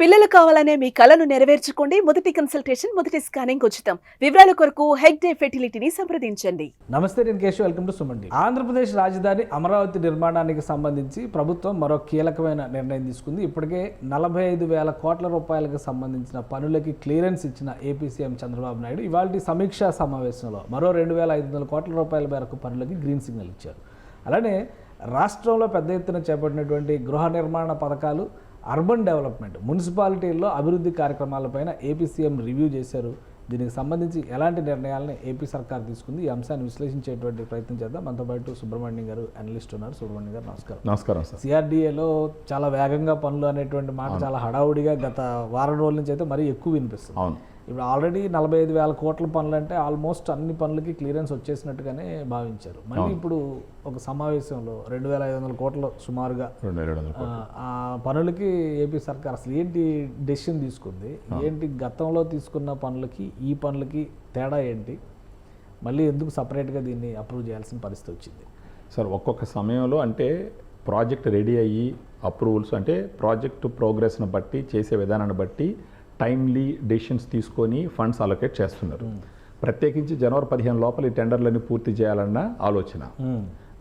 పిల్లలు కావాలనే మీ కలను నెరవేర్చుకోండి. మొదటి కన్సల్టేషన్ మొదటి స్కానింగ్ ఉచితం. వివరాల కొరకు హెగ్ డే ఫెర్టిలిటీని సంప్రదించండి. నమస్తే నేను కేశవ్. వెల్కమ్ టు సుమండి. ఆంధ్రప్రదేశ్ రాజధాని అమరావతి నిర్మాణానికి సంబంధించి ప్రభుత్వం మరో కీలకమైన నిర్ణయం తీసుకుంది. ఇప్పటికే నలభై ఐదు వేల కోట్ల రూపాయలకు సంబంధించిన పనులకి క్లియరెన్స్ ఇచ్చిన ఏపీ సీఎం చంద్రబాబు నాయుడు ఇవాళ సమీక్షా సమావేశంలో మరో రెండు వేల ఐదు వందల కోట్ల రూపాయల మేరకు పనులకి గ్రీన్ సిగ్నల్ ఇచ్చారు. అలానే రాష్ట్రంలో పెద్ద ఎత్తున చేపట్టినటువంటి గృహ నిర్మాణ పథకాలు అర్బన్ డెవలప్మెంట్. మున్సిపాలిటీల్లో అభివృద్ధి కార్యక్రమాలపైన ఏపీ సీఎం రివ్యూ చేశారు. దీనికి సంబంధించి ఎలాంటి నిర్ణయాలను ఏపీ సర్కార్ తీసుకుంది. ఈ అంశాన్ని విశ్లేషించేటువంటి ప్రయత్నం చేద్దాం. మనతో పాటు సుబ్రహ్మణ్యం గారు అనలిస్ట్ ఉన్నారు. సుబ్రహ్మణ్యం గారు నమస్కారం. నమస్కారం సార్. సిఆర్డీఏలో చాలా వేగంగా పనులు అనేటువంటి మాట చాలా హడావుడిగా గత వారం రోజుల నుంచి అయితే మరీ ఎక్కువ వినిపిస్తుంది. అవును. ఇప్పుడు ఆల్రెడీ నలభై ఐదు వేల కోట్ల పనులు అంటే ఆల్మోస్ట్ అన్ని పనులకి క్లియరెన్స్ వచ్చేసినట్టుగానే భావించారు. మళ్ళీ ఇప్పుడు ఒక సమావేశంలో రెండు వేల ఐదు వందల కోట్లు సుమారుగా ఆ పనులకి ఏపీ సర్కార్ అసలు ఏంటి డెసిషన్ తీసుకుంది? ఏంటి గతంలో తీసుకున్న పనులకి ఈ పనులకి తేడా ఏంటి? మళ్ళీ ఎందుకు సపరేట్గా దీన్ని అప్రూవ్ చేయాల్సిన పరిస్థితి వచ్చింది? సార్ ఒక్కొక్క సమయంలో అంటే ప్రాజెక్ట్ రెడీ అయ్యి అప్రూవల్స్ అంటే ప్రాజెక్ట్ ప్రోగ్రెస్ను బట్టి చేసే విధానాన్ని బట్టి టైమ్లీ డెసిషన్స్ తీసుకొని ఫండ్స్ అలొకేట్ చేస్తున్నారు. ప్రత్యేకించి జనవరి పదిహేను లోపల ఈ టెండర్లన్నీ పూర్తి చేయాలన్న ఆలోచన.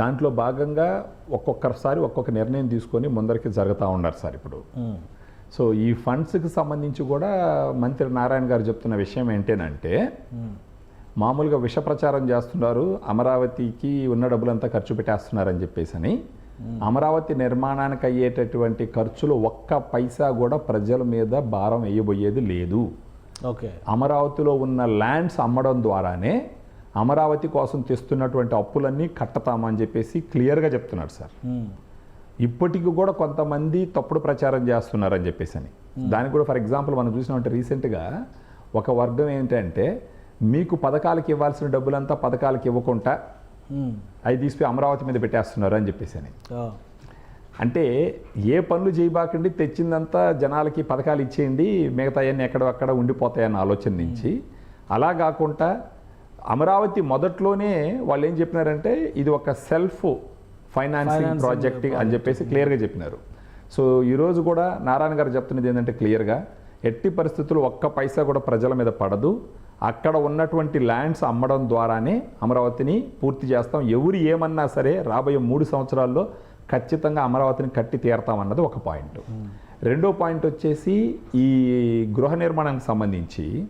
దాంట్లో భాగంగా ఒక్కొక్కసారి ఒక్కొక్క నిర్ణయం తీసుకొని ముందరికి జరుగుతూ ఉన్నారు సార్ ఇప్పుడు. సో ఈ ఫండ్స్కి సంబంధించి కూడా మంత్రి నారాయణ గారు చెప్తున్న విషయం ఏంటంటే మామూలుగా విష ప్రచారం చేస్తున్నారు అమరావతికి ఉన్న డబ్బులంతా ఖర్చు పెట్టేస్తున్నారని చెప్పేసి అని అమరావతి నిర్మాణానికి అయ్యేటటువంటి ఖర్చులు ఒక్క పైసా కూడా ప్రజల మీద భారం వేయబోయేది లేదు. ఓకే. అమరావతిలో ఉన్న ల్యాండ్స్ అమ్మడం ద్వారానే అమరావతి కోసం తెస్తున్నటువంటి అప్పులన్నీ కట్టతామని చెప్పేసి క్లియర్గా చెప్తున్నారు సార్. ఇప్పటికి కూడా కొంతమంది తప్పుడు ప్రచారం చేస్తున్నారని చెప్పేసి అని దానికి కూడా ఫర్ ఎగ్జాంపుల్ మనం చూసినామంటే రీసెంట్గా ఒక వర్గం ఏంటంటే మీకు పథకాలకు ఇవ్వాల్సిన డబ్బులంతా పథకాలకు ఇవ్వకుండా అవి తీసిపోయి అమరావతి మీద పెట్టేస్తున్నారు అని చెప్పేసి అని. అంటే ఏ పనులు చేయబాకండి తెచ్చిందంతా జనాలకి పథకాలు ఇచ్చేయండి మిగతా అన్నీ ఎక్కడ అక్కడ ఉండిపోతాయన్న ఆలోచన నుంచి. అలా కాకుండా అమరావతి మొదట్లోనే వాళ్ళు ఏం చెప్పినారంటే ఇది ఒక సెల్ఫ్ ఫైనాన్సింగ్ ప్రాజెక్ట్ అని చెప్పేసి క్లియర్గా చెప్పినారు. సో ఈరోజు కూడా నారాయణ గారు చెప్తున్నది ఏంటంటే క్లియర్గా ఎట్టి పరిస్థితుల్లో ఒక్క పైసా కూడా ప్రజల మీద పడదు. అక్కడ ఉన్నటువంటి ల్యాండ్స్ అమ్మడం ద్వారానే అమరావతిని పూర్తి చేస్తాం. ఎవరు ఏమన్నా సరే రాబోయే మూడు సంవత్సరాల్లో ఖచ్చితంగా అమరావతిని కట్టి తీరతామన్నది ఒక పాయింట్. రెండో పాయింట్ వచ్చేసి ఈ గృహ నిర్మాణానికి సంబంధించి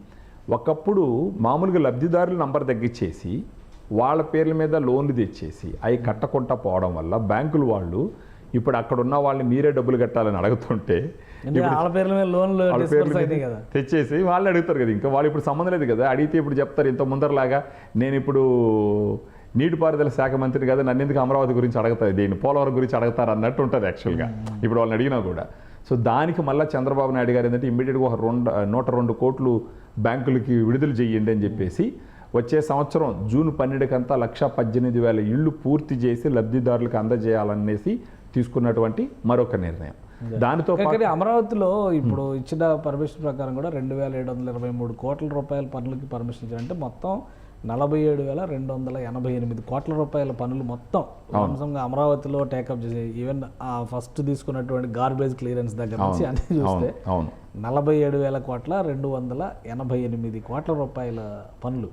ఒకప్పుడు మామూలుగా లబ్ధిదారుల నంబర్ తగ్గించేసి వాళ్ళ పేర్ల మీద లోన్లు తెచ్చేసి అవి కట్టకుండా పోవడం వల్ల బ్యాంకులు వాళ్ళు ఇప్పుడు అక్కడ ఉన్న వాళ్ళని మీరే డబ్బులు కట్టాలని అడుగుతుంటే తెచ్చేసి వాళ్ళు అడుగుతారు కదా ఇంకా వాళ్ళు ఇప్పుడు సంబంధం లేదు కదా అడిగితే ఇప్పుడు చెప్తారు ఇంత ముందరలాగా నేను ఇప్పుడు నీటిపారుదల శాఖ మంత్రిని కదా నన్ను ఎందుకు అమరావతి గురించి అడుగుతారు? దీన్ని పోలవరం గురించి అడుగుతారు అన్నట్టు ఉంటుంది యాక్చువల్గా ఇప్పుడు వాళ్ళని అడిగినా కూడా. సో దానికి మళ్ళీ చంద్రబాబు నాయుడు గారు ఏంటంటే ఇమ్మీడియట్గా ఒక రెండు నూట రెండు కోట్లు బ్యాంకులకి విడుదల చేయండి అని చెప్పేసి వచ్చే సంవత్సరం జూన్ పన్నెండుకంతా లక్ష పద్దెనిమిది వేల ఇళ్ళు పూర్తి చేసి లబ్ధిదారులకు అందజేయాలనేసి తీసుకున్నటువంటి మరొక నిర్ణయం. దానితో అమరావతిలో ఇప్పుడు ఇచ్చిన పర్మిషన్ ప్రకారం కూడా రెండు వేల ఏడు వందల ఇరవై మూడు కోట్ల రూపాయల పనులకి పర్మిషన్ ఇచ్చారంటే మొత్తం నలభై ఏడు వేల రెండు వందల ఎనభై ఎనిమిది కోట్ల రూపాయల పనులు మొత్తం అంశంగా అమరావతిలో టేకప్ చేసే ఈవెన్ ఆ ఫస్ట్ తీసుకున్నటువంటి గార్బేజ్ క్లియరెన్స్ దగ్గర నుంచి అన్ని చూస్తే నలభై ఏడు వేల కోట్ల రెండు వందల ఎనభై ఎనిమిది కోట్ల రూపాయల పనులు.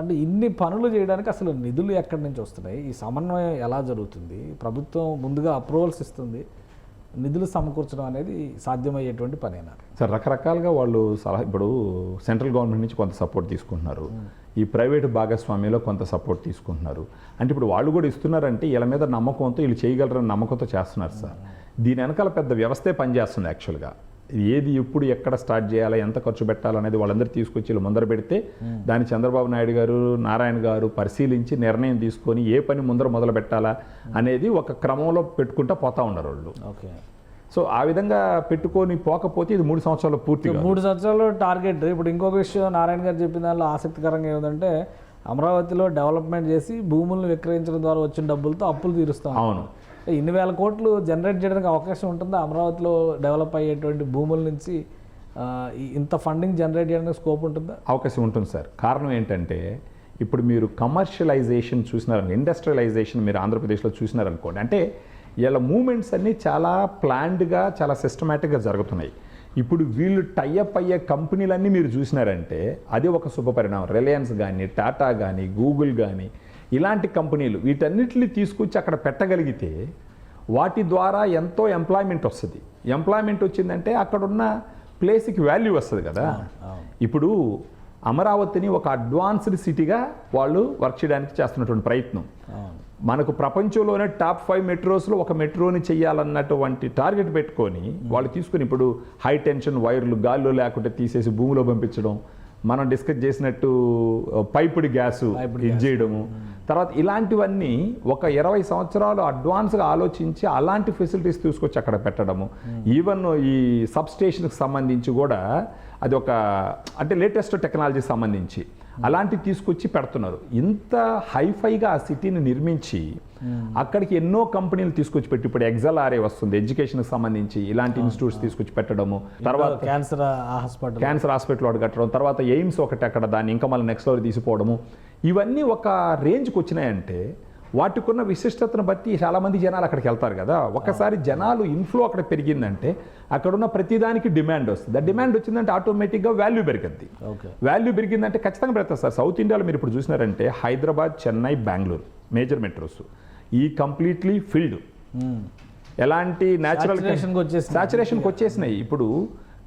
అంటే ఇన్ని పనులు చేయడానికి అసలు నిధులు ఎక్కడి నుంచి వస్తున్నాయి? ఈ సమన్వయం ఎలా జరుగుతుంది? ప్రభుత్వం ముందుగా అప్రూవల్స్ ఇస్తుంది. నిధులు సమకూర్చడం అనేది సాధ్యమయ్యేటువంటి పనేనా సార్ రకరకాలుగా వాళ్ళు సలహా ఇప్పుడు సెంట్రల్ గవర్నమెంట్ నుంచి కొంత సపోర్ట్ తీసుకుంటున్నారు. ఈ ప్రైవేటు భాగస్వామ్యంలో కొంత సపోర్ట్ తీసుకుంటున్నారు. అంటే ఇప్పుడు వాళ్ళు కూడా ఇస్తున్నారంటే వీళ్ళ మీద నమ్మకంతో వీళ్ళు చేయగలరని నమ్మకంతో చేస్తున్నారు సార్. దీని వెనకాల పెద్ద వ్యవస్థే పనిచేస్తుంది యాక్చువల్గా. ఏది ఎప్పుడు ఎక్కడ స్టార్ట్ చేయాలా ఎంత ఖర్చు పెట్టాలనేది వాళ్ళందరూ తీసుకొచ్చి ముందర పెడితే దాన్ని చంద్రబాబు నాయుడు గారు నారాయణ గారు పరిశీలించి నిర్ణయం తీసుకొని ఏ పని ముందర మొదలు పెట్టాలా అనేది ఒక క్రమంలో పెట్టుకుంటా పోతా ఉన్నారు వాళ్ళు. ఓకే. సో ఆ విధంగా పెట్టుకొని పోకపోతే ఇది మూడు సంవత్సరాలు పూర్తిగా మూడు సంవత్సరాలు టార్గెట్ ఇప్పుడు ఇంకొక విషయం నారాయణ గారు చెప్పిన దానిలో ఆసక్తికరంగా ఏమిటంటే అమరావతిలో డెవలప్మెంట్ చేసి భూములను విక్రయించడం ద్వారా వచ్చిన డబ్బులతో అప్పులు తీరుస్తాం అవును. ఇన్ని వేల కోట్లు జనరేట్ చేయడానికి అవకాశం ఉంటుందా? అమరావతిలో డెవలప్ అయ్యేటువంటి భూముల నుంచి ఇంత ఫండింగ్ జనరేట్ చేయడానికి స్కోప్ ఉంటుందా? అవకాశం ఉంటుంది సార్. కారణం ఏంటంటే ఇప్పుడు మీరు కమర్షియలైజేషన్ చూసినారనుకో ఇండస్ట్రియలైజేషన్ మీరు ఆంధ్రప్రదేశ్లో చూసినారనుకోండి అంటే ఇలా మూమెంట్స్ అన్నీ చాలా ప్లాన్డ్గా చాలా సిస్టమేటిక్గా జరుగుతున్నాయి. ఇప్పుడు వీళ్ళు టైఅప్ అయ్యే కంపెనీలన్నీ మీరు చూసినారంటే అది ఒక శుభ పరిణామం. రిలయన్స్ కానీ టాటా కానీ గూగుల్ కానీ ఇలాంటి కంపెనీలు వీటన్నిటిని తీసుకొచ్చి అక్కడ పెట్టగలిగితే వాటి ద్వారా ఎంతో ఎంప్లాయ్మెంట్ వస్తుంది. ఎంప్లాయ్మెంట్ వచ్చిందంటే అక్కడున్న ప్లేస్కి వాల్యూ వస్తుంది కదా. ఇప్పుడు అమరావతిని ఒక అడ్వాన్స్డ్ సిటీగా వాళ్ళు వర్క్ చేయడానికి చేస్తున్నటువంటి ప్రయత్నం. మనకు ప్రపంచంలోనే టాప్ ఫైవ్ మెట్రోస్లో ఒక మెట్రోని చేయాలన్నటువంటి టార్గెట్ పెట్టుకొని వాళ్ళు తీసుకుని ఇప్పుడు హై టెన్షన్ వైర్లు గాల్లో లేకుంటే తీసేసి భూమిలో పంపించడం మనం డిస్కస్ చేసినట్టు పైపుడి గ్యాసు ఇది చేయడము తర్వాత ఇలాంటివన్నీ ఒక ఇరవై సంవత్సరాలు అడ్వాన్స్గా ఆలోచించి అలాంటి ఫెసిలిటీస్ తీసుకొచ్చి అక్కడ పెట్టడము. ఈవెన్ ఈ సబ్ స్టేషన్కి సంబంధించి కూడా అది ఒక అంటే లేటెస్ట్ టెక్నాలజీకి సంబంధించి అలాంటివి తీసుకొచ్చి పెడుతున్నారు. ఇంత హైఫైగా ఆ సిటీని నిర్మించి అక్కడికి ఎన్నో కంపెనీలు తీసుకొచ్చి పెట్టి ఇప్పుడు ఎగ్జల్ ఆర్ఏ వస్తుంది ఎడ్యుకేషన్కి సంబంధించి ఇలాంటి ఇన్స్టిట్యూట్స్ తీసుకొచ్చి పెట్టడము. తర్వాత క్యాన్సర్ హాస్పిటల్. క్యాన్సర్ హాస్పిటల్ ఒకటి కట్టడం తర్వాత ఎయిమ్స్ ఒకటి అక్కడ దాన్ని ఇంకా మళ్ళీ నెక్స్ట్ లెవెల్ తీసిపోవడము. ఇవన్నీ ఒక రేంజ్కి వచ్చినాయంటే వాటికున్న విశిష్టతను బట్టి చాలామంది జనాలు అక్కడికి వెళ్తారు కదా. ఒకసారి జనాలు ఇన్ఫ్లో అక్కడ పెరిగిందంటే అక్కడున్న ప్రతిదానికి డిమాండ్ వస్తుంది. ఆ డిమాండ్ వచ్చిందంటే ఆటోమేటిక్గా వాల్యూ పెరిగింది ఓకే. వాల్యూ పెరిగిందంటే ఖచ్చితంగా పెడతారు సార్. సౌత్ ఇండియాలో మీరు ఇప్పుడు చూసినారంటే హైదరాబాద్ చెన్నై బెంగళూరు మేజర్ మెట్రోస్ ఈ కంప్లీట్లీ ఫిల్డ్ ఎలాంటి న్యాచురల్. సాచురేషన్కి వచ్చేసినాయి. ఇప్పుడు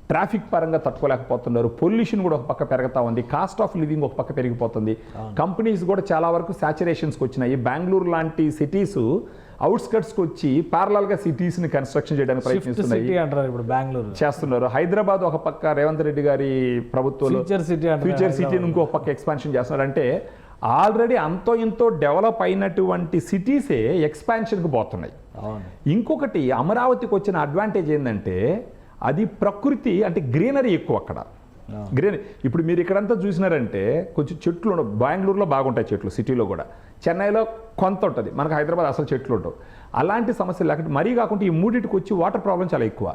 ట్రాఫిక్ పరంగా తట్టుకోలేకపోతున్నారు. పొల్యూషన్ కూడా ఒక పక్క పెరుగుతా ఉంది. కాస్ట్ ఆఫ్ లివింగ్ ఒక పక్క పెరిగిపోతుంది. కంపెనీస్ కూడా చాలా వరకు సాచురేషన్స్కి వచ్చినాయి. బెంగళూరు లాంటి సిటీస్ అవుట్స్కట్స్కి వచ్చి ప్యారలల్గా సిటీస్ని కన్స్ట్రక్షన్ చేయడానికి ప్రయత్నిస్తున్నాయి. అంటారు ఇప్పుడు బెంగళూరు చేస్తున్నారు. హైదరాబాద్ ఒక పక్క రేవంత్ రెడ్డి గారి ప్రభుత్వంలో ఫ్యూచర్ సిటీ ఫ్యూచర్ సిటీని ఇంకో పక్క ఎక్స్పాన్షన్ చేస్తున్నారు. అంటే ఆల్రెడీ అంతో ఇంతో డెవలప్ అయినటువంటి సిటీసే ఎక్స్పాన్షన్కి పోతున్నాయి. ఇంకొకటి అమరావతికి వచ్చిన అడ్వాంటేజ్ ఏంటంటే అది ప్రకృతి అంటే గ్రీనరీ ఎక్కువ అక్కడ. గ్రీనరీ. ఇప్పుడు మీరు ఇక్కడంతా చూసినారంటే కొంచెం చెట్లు బెంగళూరులో బాగుంటాయి చెట్లు సిటీలో కూడా. చెన్నైలో కొంత ఉంటుంది. మనకు హైదరాబాద్ అసలు చెట్లు ఉండవు. అలాంటి సమస్యలు లేకపోతే మరీ కాకుండా ఈ మూడింటికి వచ్చి వాటర్ ప్రాబ్లం చాలా ఎక్కువ.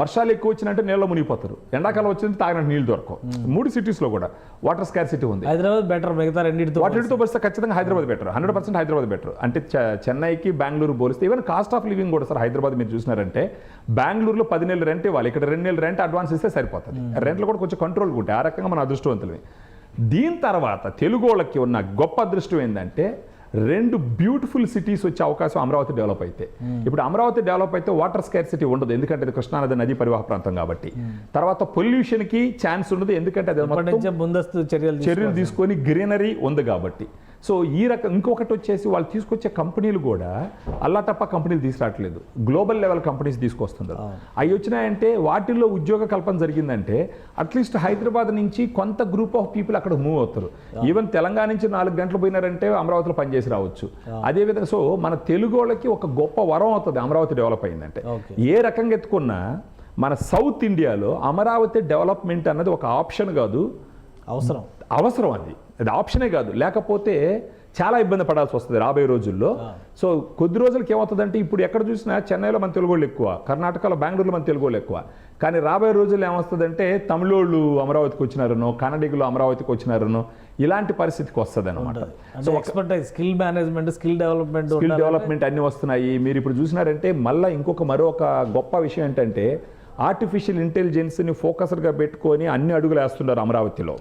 వర్షాలు ఎక్కువ వచ్చినట్టే నీళ్ళలో మునిగిపోతారు. ఎండాకాలం వచ్చింది తాగినట్టు నీళ్ళు దొరకవు. మూడు సిటీస్లో కూడా వాటర్ స్కార్ సిటీ ఉంది. హైదరాబాద్ బెటర్ మిగతా రెండింటితో వాటితో పోలిస్తే ఖచ్చితంగా Hyderabad better. Hundred percent Hyderabad better. అంటే చెన్నైకి బెంగళూరు పోలిస్తే ఈవెన్ కాస్ట్ ఆఫ్ లివింగ్ కూడా సార్ హైదరాబాద్ మీరు చూసినారంటే బెంగళూరులో పది నెలలు రెంట్ ఇవ్వాలి. ఇక్కడ రెండు నెలలు రెంట్ అడ్వాన్స్ ఇస్తే సరిపోతుంది. రెంట్లు కూడా కొంచెం కంట్రోల్ ఉంటాయి ఆ రకంగా మన అదృష్టవంతులమే. దీని తర్వాత తెలుగు వాళ్ళకి ఉన్న గొప్ప అదృష్టం ఏంటంటే రెండు బ్యూటిఫుల్ సిటీస్ వచ్చే అవకాశం అమరావతి డెవలప్ అయితే. ఇప్పుడు అమరావతి డెవలప్ అయితే వాటర్ స్కేర్ సిటీ ఉండదు. ఎందుకంటే అది కృష్ణానది నది పరివాహ ప్రాంతం కాబట్టి. తర్వాత పొల్యూషన్కి ఛాన్స్ ఉండదు. ఎందుకంటే అది ముందస్తు చర్యలు చర్యలు తీసుకొని గ్రీనరీ ఉంది కాబట్టి. సో ఈ రకం ఇంకొకటి వచ్చేసి వాళ్ళు తీసుకొచ్చే కంపెనీలు కూడా అల్లాటప్ప కంపెనీలు తీసుకురావట్లేదు. గ్లోబల్ లెవెల్ కంపెనీస్ తీసుకొస్తున్నారు. అవి వచ్చినాయంటే వాటిల్లో ఉద్యోగ కల్పన జరిగిందంటే అట్లీస్ట్ హైదరాబాద్ నుంచి కొంత గ్రూప్ ఆఫ్ పీపుల్ అక్కడ మూవ్ అవుతారు. ఈవెన్ తెలంగాణ నుంచి నాలుగు గంటలు పోయినారంటే అమరావతిలో పనిచేసి రావచ్చు. అదేవిధంగా సో మన తెలుగు వాళ్ళకి ఒక గొప్ప వరం అవుతుంది అమరావతి డెవలప్ అయిందంటే. ఏ రకంగా ఎత్తుకున్నా మన సౌత్ ఇండియాలో అమరావతి డెవలప్మెంట్ అన్నది ఒక ఆప్షన్ కాదు. అవసరం. అవసరం అది. అది ఆప్షనే కాదు. లేకపోతే చాలా ఇబ్బంది పడాల్సి వస్తుంది రాబోయే రోజుల్లో. సో కొద్ది రోజులకి ఏమవుతుందంటే ఇప్పుడు ఎక్కడ చూసినా చెన్నైలో మన తెలుగు వాళ్ళు ఎక్కువ కర్ణాటకలో బెంగళూరులో మన తెలుగు వాళ్ళు ఎక్కువ. కానీ రాబోయే రోజుల్లో ఏమొస్తుందంటే తమిళోళ్ళు అమరావతికి వచ్చినారనో కన్నడిగులు అమరావతికి వచ్చినారనో ఇలాంటి పరిస్థితికి వస్తుంది అనమాట expertise skill management skill development skill development అన్ని వస్తున్నాయి. మీరు ఇప్పుడు చూసినారంటే మళ్ళీ ఇంకొక మరొక గొప్ప విషయం ఏంటంటే ఆర్టిఫిషియల్ ఇంటెలిజెన్స్ని ఫోకస్డ్గా పెట్టుకొని అన్ని అడుగులు వేస్తున్నారు అమరావతిలో.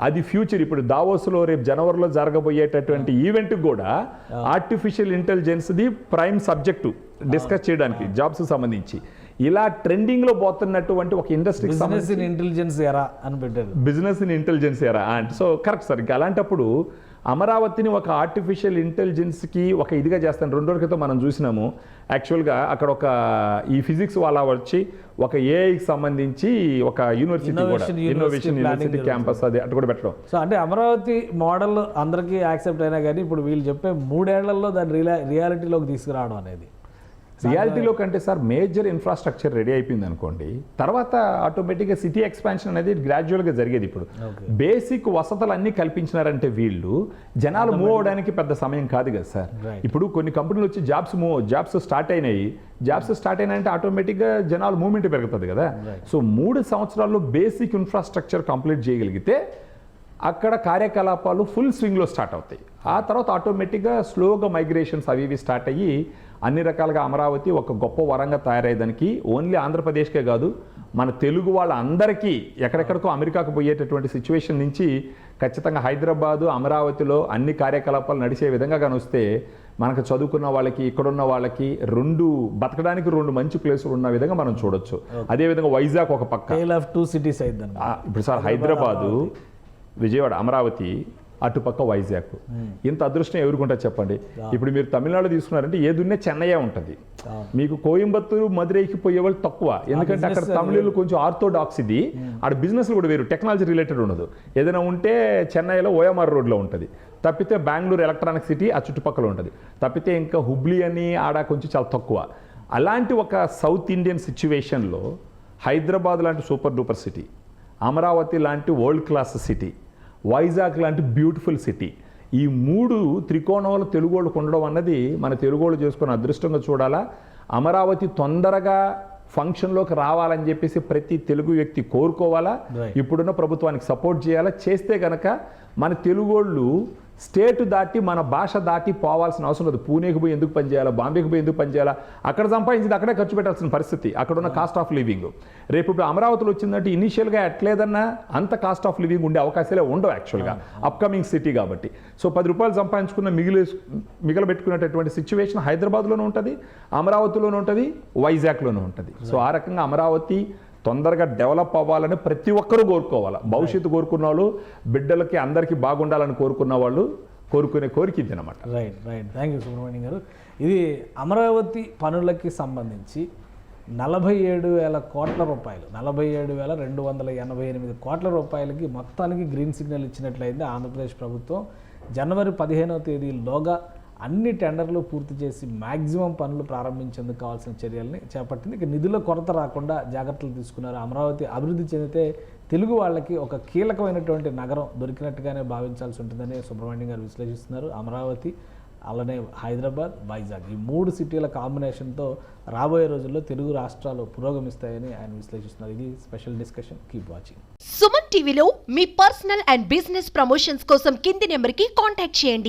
అది ఫ్యూచర్. ఇప్పుడు దావోస్లో రేపు జనవరిలో జరగబోయేటటువంటి ఈవెంట్ కూడా ఆర్టిఫిషియల్ ఇంటెలిజెన్స్ది ప్రైమ్ సబ్జెక్టు డిస్కస్ చేయడానికి జాబ్స్ సంబంధించి. ఇలా ట్రెండింగ్లో పోతున్నటువంటి ఒక ఇండస్ట్రీకి బిజినెస్ ఇన్ ఇంటెలిజెన్స్ ఎరా అని పెట్టారు. Business in intelligence era. And so correct sir ఇంకా అలాంటప్పుడు అమరావతిని ఒక ఆర్టిఫిషియల్ ఇంటెలిజెన్స్కి ఒక ఇదిగా చేస్తాను. రెండు రోజుల క్రితం మనం చూసినాము. యాక్చువల్గా అక్కడ ఒక ఈ ఫిజిక్స్ వాళ్ళ వచ్చి ఒక ఏఐకి సంబంధించి ఒక యూనివర్సిటీ కూడా. ఇన్నోవేషన్ యూనివర్సిటీ క్యాంపస్ అది అటు కూడా పెట్టడం. సో అంటే అమరావతి మోడల్ అందరికీ యాక్సెప్ట్ అయినా కానీ ఇప్పుడు వీళ్ళు చెప్పే మూడేళ్ళలో దాన్ని రియా రియాలిటీలోకి తీసుకురావడం అనేది. రియాలిటీలో కంటే సార్ మేజర్ ఇన్ఫ్రాస్ట్రక్చర్ రెడీ అయిపోయింది అనుకోండి తర్వాత ఆటోమేటిక్గా సిటీ ఎక్స్పాన్షన్ అనేది గ్రాడ్యువల్గా జరిగేది ఇప్పుడు. బేసిక్ వసతులు అన్నీ కల్పించినారంటే వీళ్ళు జనాలు మూవ్ అవడానికి పెద్ద సమయం కాదు కదా సార్. ఇప్పుడు కొన్ని కంపెనీలు వచ్చి జాబ్స్ మూవ్ జాబ్స్ స్టార్ట్ అయినాయి. జాబ్స్ స్టార్ట్ అయినాయంటే ఆటోమేటిక్గా జనాలు మూవ్మెంట్ పెరుగుతుంది కదా. సో మూడు సంవత్సరాల్లో బేసిక్ ఇన్ఫ్రాస్ట్రక్చర్ కంప్లీట్ చేయగలిగితే అక్కడ కార్యకలాపాలు ఫుల్ స్వింగ్లో స్టార్ట్ అవుతాయి. ఆ తర్వాత ఆటోమేటిక్గా స్లోగా మైగ్రేషన్స్ అవి ఇవి స్టార్ట్ అయ్యి అన్ని రకాలుగా అమరావతి ఒక గొప్ప వరంగా తయారయ్యేదానికి ఓన్లీ ఆంధ్రప్రదేశ్కే కాదు మన తెలుగు వాళ్ళందరికీ ఎక్కడెక్కడికో అమెరికాకు పోయేటటువంటి సిచ్యువేషన్ నుంచి ఖచ్చితంగా హైదరాబాదు అమరావతిలో అన్ని కార్యకలాపాలు నడిచే విధంగా కానీ వస్తే మనకు చదువుకున్న వాళ్ళకి ఇక్కడున్న వాళ్ళకి రెండు బతకడానికి రెండు మంచి ప్లేసులు ఉన్న విధంగా మనం చూడొచ్చు. అదేవిధంగా వైజాగ్ ఒక పక్క. టూ సిటీస్ ఇప్పుడు సార్ హైదరాబాదు విజయవాడ అమరావతి అటుపక్క వైజాగ్. ఇంత అదృష్టం ఎవరుకుంటుంది చెప్పండి? ఇప్పుడు మీరు తమిళనాడు తీసుకున్నారంటే ఏదున్నే చెన్నయ్యే ఉంటుంది. మీకు కోయంబత్తూరు మదురైకి పోయే వాళ్ళు తక్కువ ఎందుకంటే అక్కడ తమిళులు కొంచెం ఆర్థోడాక్స్ ఇది. ఆడ బిజినెస్ కూడా వేరు. టెక్నాలజీ రిలేటెడ్ ఉండదు. ఏదైనా ఉంటే చెన్నైలో ఓఎంఆర్ రోడ్లో ఉంటుంది. తప్పితే బెంగళూరు ఎలక్ట్రానిక్ సిటీ ఆ చుట్టుపక్కల ఉంటుంది. తప్పితే ఇంకా హుబ్లీ అని ఆడ కొంచెం చాలా తక్కువ. అలాంటి ఒక సౌత్ ఇండియన్ సిచ్యువేషన్లో హైదరాబాద్ లాంటి సూపర్ డూపర్ సిటీ అమరావతి లాంటి వరల్డ్ క్లాస్ సిటీ వైజాగ్ లాంటి బ్యూటిఫుల్ సిటీ. ఈ మూడు త్రికోణంలో తెలుగు వాళ్ళకు ఉండడం అన్నది మన తెలుగు వాళ్ళు చేసుకున్న అదృష్టంగా చూడాలా. అమరావతి తొందరగా ఫంక్షన్లోకి రావాలని చెప్పేసి ప్రతి తెలుగు వ్యక్తి కోరుకోవాలా. ఇప్పుడున్న ప్రభుత్వానికి సపోర్ట్ చేయాలా. చేస్తే గనక మన తెలుగు వాళ్ళు స్టేట్ దాటి మన భాష దాటి పోవాల్సిన అవసరం లేదు. పూణేకి పోయి ఎందుకు పనిచేయాలా బాంబేకి పోయి ఎందుకు పనిచేయాలా అక్కడ సంపాదించింది అక్కడే ఖర్చు పెట్టాల్సిన పరిస్థితి. అక్కడ ఉన్న కాస్ట్ ఆఫ్ లివింగ్ రేపు ఇప్పుడు అమరావతిలో వచ్చిందంటే ఇనీషియల్గా ఎట్లేదన్నా అంత కాస్ట్ ఆఫ్ లివింగ్ ఉండే అవకాశాలే ఉండవు యాక్చువల్గా అప్కమింగ్ సిటీ కాబట్టి. సో పది రూపాయలు సంపాదించుకున్న మిగిలి మిగలబెట్టుకునేటటువంటి సిచ్యువేషన్ హైదరాబాద్లోనూ ఉంటుంది అమరావతిలోనూ ఉంటుంది వైజాగ్లోనూ ఉంటుంది. సో ఆ రకంగా అమరావతి తొందరగా డెవలప్ అవ్వాలని ప్రతి ఒక్కరూ కోరుకోవాలి? భవిష్యత్తు కోరుకున్న వాళ్ళు బిడ్డలకి అందరికీ బాగుండాలని కోరుకున్న వాళ్ళు కోరుకునే కోరిక ఇది అనమాట right right thank you Subrahmanyam garu. ఇది అమరావతి పనులకి సంబంధించి నలభై ఏడు వేల కోట్ల రూపాయలు నలభై ఏడు వేల రెండు వందల ఎనభై ఎనిమిది కోట్ల రూపాయలకి మొత్తానికి గ్రీన్ సిగ్నల్ ఇచ్చినట్లయింది ఆంధ్రప్రదేశ్ ప్రభుత్వం జనవరి పదిహేనవ తేదీలోగా అన్ని టెండర్లు పూర్తి చేసి మ్యాక్సిమం పనులు ప్రారంభించేందుకు కావాల్సిన చర్యల్ని చేపట్టింది. ఇక నిధుల కొరత రాకుండా జాగ్రత్తలు తీసుకున్నారు. అమరావతి అభివృద్ధి చెందితే తెలుగు వాళ్ళకి ఒక కీలకమైనటువంటి నగరం దొరికినట్టుగానే భావించాల్సి ఉంటుందని సుబ్రహ్మణ్యం గారు విశ్లేషిస్తున్నారు. అమరావతి అలానే హైదరాబాద్ వైజాగ్ ఈ మూడు సిటీల కాంబినేషన్తో రాబోయే రోజుల్లో తెలుగు రాష్ట్రాలు పురోగమిస్తాయని ఆయన విశ్లేషిస్తున్నారు. ఇది special discussion. Keep watching. Suman టీవీలో మీ పర్సనల్ అండ్ బిజినెస్ ప్రమోషన్స్ కోసం కింది నెంబర్కి కాంటాక్ట్ చేయండి.